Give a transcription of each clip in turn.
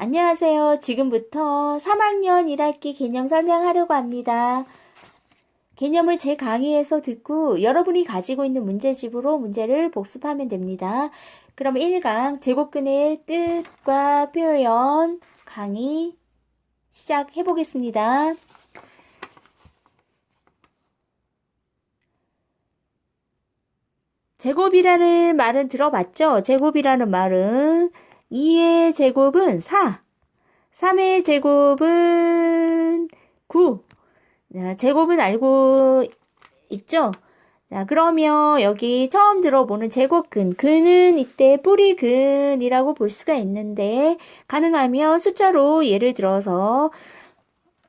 안녕하세요. 지금부터 3학년 1학기 개념 설명하려고 합니다. 개념을 제 강의에서 듣고 여러분이 가지고 있는 문제집으로 문제를 복습하면 됩니다. 그럼 1강 제곱근의 뜻과 표현 강의 시작해 보겠습니다. 제곱이라는 말은 들어봤죠? 제곱이라는 말은 2의 제곱은 4. 3의 제곱은 9. 자, 제곱은 알고 있죠? 자, 그러면 여기 처음 들어보는 제곱근. 근은 이때 뿌리근이라고 볼 수가 있는데, 가능하면 숫자로 예를 들어서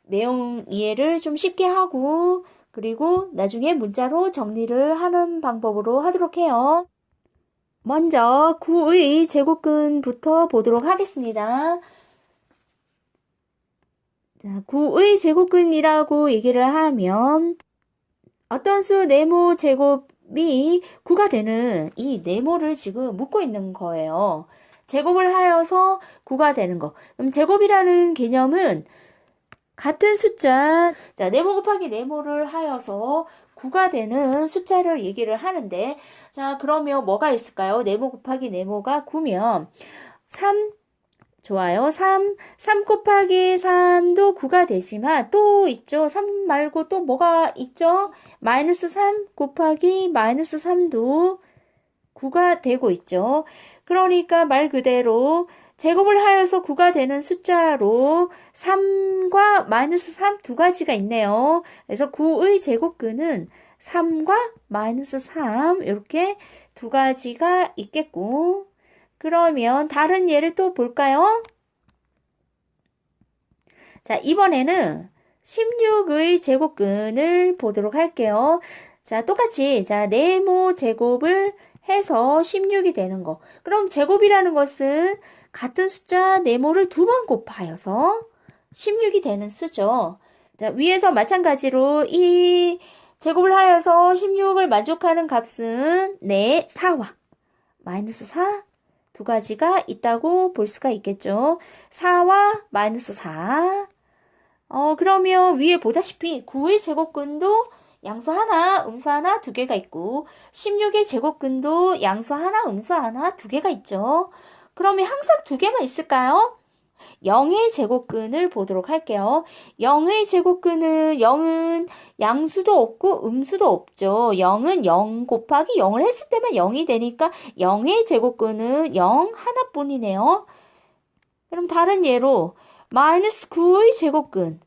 내용 이해를 좀 쉽게 하고, 그리고 나중에 문자로 정리를 하는 방법으로 하도록 해요. 먼저 9의 제곱근부터 보도록 하겠습니다. 자, 9의 제곱근이라고 얘기를 하면 어떤 수 네모 제곱이 9가 되는 이 네모를 지금 묶고 있는 거예요. 제곱을 하여서 9가 되는 거. 그럼 제곱이라는 개념은 같은 숫자, 자, 네모 곱하기 네모를 하여서 9가 되는 숫자를 얘기를 하는데, 자, 그러면 뭐가 있을까요? 네모 곱하기 네모가 9면, 3, 좋아요. 3, 3 곱하기 3도 9가 되지만 또 있죠. 3 말고 또 뭐가 있죠? 마이너스 3 곱하기 마이너스 3도 9가 되고 있죠. 그러니까 말 그대로 제곱을 하여서 9가 되는 숫자로 3과 마이너스 3 두 가지가 있네요. 그래서 9의 제곱근은 3과 마이너스 3 이렇게 두 가지가 있겠고 그러면 다른 예를 또 볼까요? 자 이번에는 16의 제곱근을 보도록 할게요. 자 똑같이 자 네모 제곱을 해서 16이 되는 거. 그럼 제곱이라는 것은 같은 숫자 네모를 두 번 곱하여서 16이 되는 수죠. 자, 위에서 마찬가지로 이 제곱을 하여서 16을 만족하는 값은 네, 4와 마이너스 4 두 가지가 있다고 볼 수가 있겠죠. 4와 마이너스 4. 어, 그러면 위에 보다시피 9의 제곱근도 양수 하나, 음수 하나 두 개가 있고 16의 제곱근도 양수 하나, 음수 하나 두 개가 있죠. 그러면 항상 두 개만 있을까요? 0의 제곱근을 보도록 할게요. 0의 제곱근은 0은 양수도 없고 음수도 없죠. 0은 0 곱하기 0을 했을 때만 0이 되니까 0의 제곱근은 0 하나뿐이네요. 그럼 다른 예로 마이너스 9의 제곱근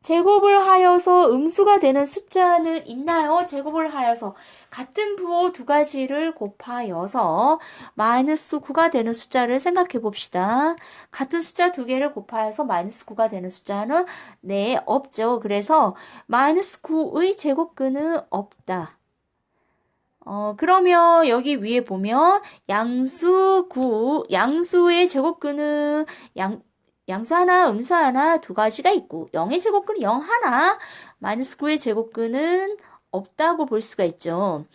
제곱을 하여서 음수가 되는 숫자는 있나요? 제곱을 하여서 같은 부호 두 가지를 곱하여서 마이너스 9가 되는 숫자를 생각해 봅시다. 같은 숫자 두 개를 곱하여서 마이너스 9가 되는 숫자는 네, 없죠. 그래서 마이너스 9의 제곱근은 없다. 어, 그러면 여기 위에 보면 양수 9, 양수의 제곱근은 양, 양수 하나, 음수 하나 두 가지가 있고 0의 제곱근은 0 하나, 마이너스 9의 제곱근은 없다고 볼 수가 있죠.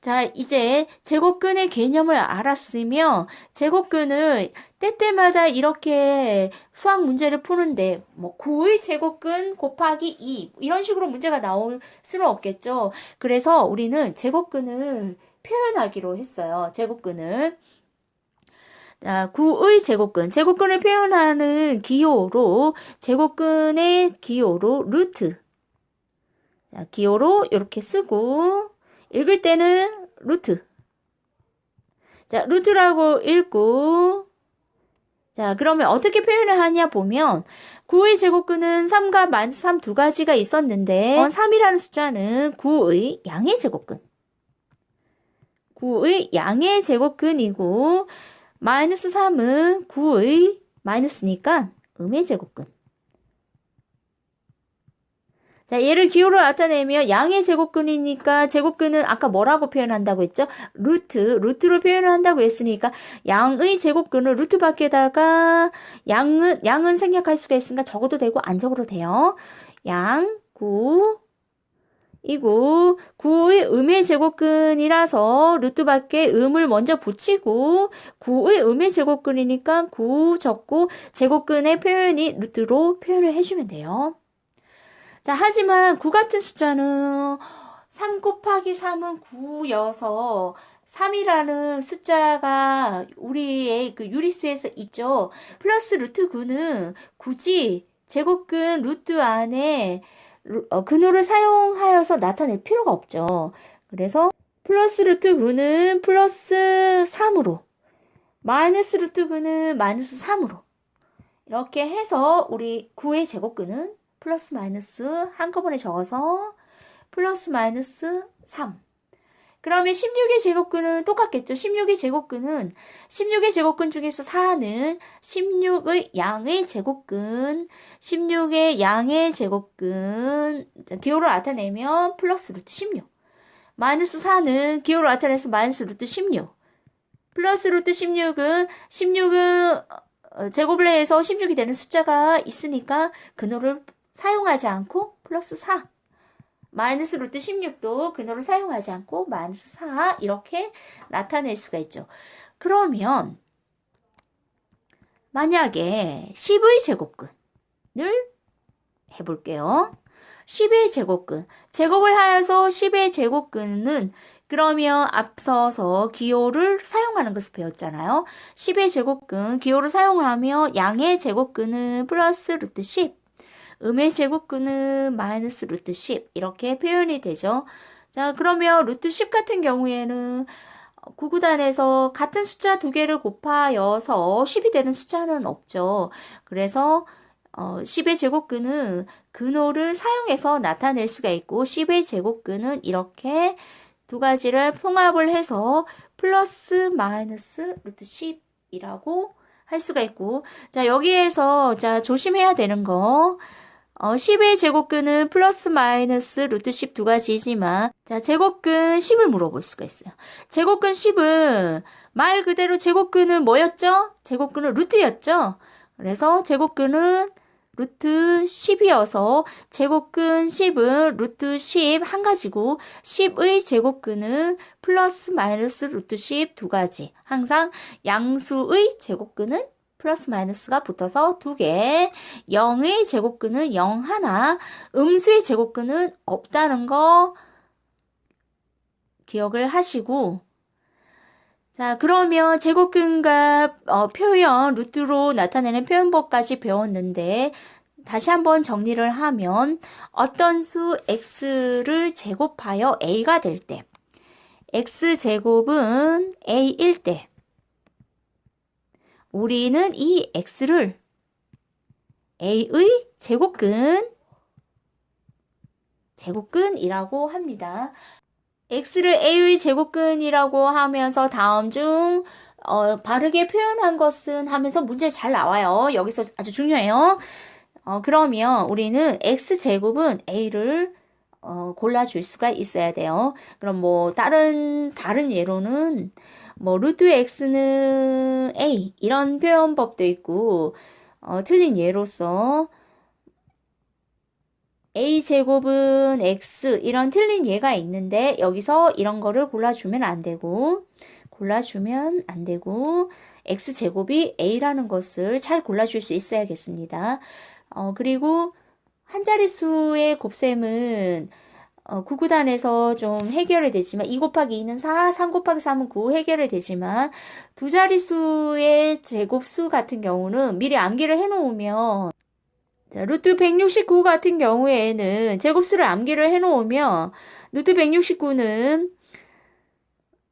자, 이제 제곱근의 개념을 알았으며 제곱근을 때때마다 이렇게 수학 문제를 푸는데 뭐 9의 제곱근 곱하기 2 이런 식으로 문제가 나올 수는 없겠죠. 그래서 우리는 제곱근을 표현하기로 했어요. 제곱근을. 자, 9의 제곱근. 제곱근을 표현하는 기호로, 제곱근의 기호로 루트. 자, 기호로 이렇게 쓰고, 읽을 때는 루트. 자, 루트라고 읽고, 자, 그러면 어떻게 표현을 하냐 보면, 9의 제곱근은 3과 마이너스 3두 가지가 있었는데, 3이라는 숫자는 9의 양의 제곱근. 9의 양의 제곱근이고, 마이너스 3은 9의 마이너스니까 음의 제곱근. 자, 얘를 기호로 나타내면 양의 제곱근이니까 제곱근은 아까 뭐라고 표현한다고 했죠? 루트, 루트로 표현을 한다고 했으니까 양의 제곱근을 루트 밖에다가 양은, 양은 생략할 수가 있으니까 적어도 되고 안 적어도 돼요. 양, 9, 이고 9의 음의 제곱근이라서 루트 밖에 음을 먼저 붙이고 9의 음의 제곱근이니까 9 적고 제곱근의 표현이 루트로 표현을 해주면 돼요. 자, 하지만 9 같은 숫자는 3 곱하기 3은 9여서 3이라는 숫자가 우리의 그 유리수에서 있죠. 플러스 루트 9는 굳이 제곱근 루트 안에 근호를 사용하여서 나타낼 필요가 없죠. 그래서 플러스 루트 9는 플러스 3으로 마이너스 루트 9는 마이너스 3으로 이렇게 해서 우리 9의 제곱근은 플러스 마이너스 한꺼번에 적어서 플러스 마이너스 3 그러면 16의 제곱근은 똑같겠죠. 16의 제곱근은 16의 제곱근 중에서 4는 16의 양의 제곱근, 16의 양의 제곱근 자, 기호를 나타내면 플러스 루트 16. 마이너스 4는 기호를 나타내서 마이너스 루트 16. 플러스 루트 16은 16은 어, 제곱을 해서 16이 되는 숫자가 있으니까 근호를 사용하지 않고 플러스 4. 마이너스 루트 16도 근호를 사용하지 않고 마이너스 4 이렇게 나타낼 수가 있죠. 그러면 만약에 10의 제곱근을 해볼게요. 10의 제곱근. 제곱을 하여서 10의 제곱근은 그러면 앞서서 기호를 사용하는 것을 배웠잖아요. 10의 제곱근, 기호를 사용하며 양의 제곱근은 플러스 루트 10. 음의 제곱근은 마이너스 루트 10 이렇게 표현이 되죠. 자 그러면 루트 10 같은 경우에는 구구단에서 같은 숫자 두 개를 곱하여서 10이 되는 숫자는 없죠. 그래서 어, 10의 제곱근은 근호를 사용해서 나타낼 수가 있고 10의 제곱근은 이렇게 두 가지를 통합을 해서 플러스 마이너스 루트 10이라고 할 수가 있고 자 여기에서 자 조심해야 되는 거 어, 10의 제곱근은 플러스 마이너스 루트 10 두 가지이지만 자 제곱근 10을 물어볼 수가 있어요. 제곱근 10은 말 그대로 제곱근은 뭐였죠? 제곱근은 루트였죠. 그래서 제곱근은 루트 10이어서 제곱근 10은 루트 10 한 가지고 10의 제곱근은 플러스 마이너스 루트 10 두 가지. 항상 양수의 제곱근은 플러스 마이너스가 붙어서 두 개, 0의 제곱근은 0 하나, 음수의 제곱근은 없다는 거 기억을 하시고, 자, 그러면 제곱근과 어, 표현, 루트로 나타내는 표현법까지 배웠는데, 다시 한번 정리를 하면, 어떤 수 x를 제곱하여 a가 될 때, x제곱은 a일 때, 우리는 이 x를 a의 제곱근, 제곱근이라고 합니다. x를 a의 제곱근이라고 하면서 다음 중 어, 바르게 표현한 것은 하면서 문제 잘 나와요. 여기서 아주 중요해요. 어, 그러면 우리는 x제곱은 a를 어, 골라줄 수가 있어야 돼요. 그럼 뭐 다른 다른 예로는 뭐 루트 x는 a 이런 표현법도 있고 어, 틀린 예로서 a 제곱은 x 이런 틀린 예가 있는데 여기서 이런 거를 골라주면 안 되고 골라주면 안 되고 x 제곱이 a라는 것을 잘 골라줄 수 있어야겠습니다. 어, 그리고 한 자릿수의 곱셈은 어, 구구단에서 좀 해결이 되지만 2 곱하기 2는 4, 3 곱하기 3은 9 해결이 되지만 두 자릿수의 제곱수 같은 경우는 미리 암기를 해놓으면 자, 루트 169 같은 경우에는 제곱수를 암기를 해놓으면 루트 169는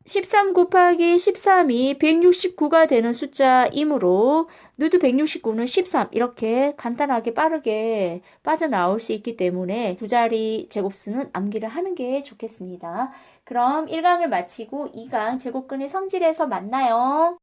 13 곱하기 13이 169가 되는 숫자이므로 루트 169는 13 이렇게 간단하게 빠르게 빠져나올 수 있기 때문에 두 자리 제곱수는 암기를 하는 게 좋겠습니다. 그럼 1강을 마치고 2강 제곱근의 성질에서 만나요.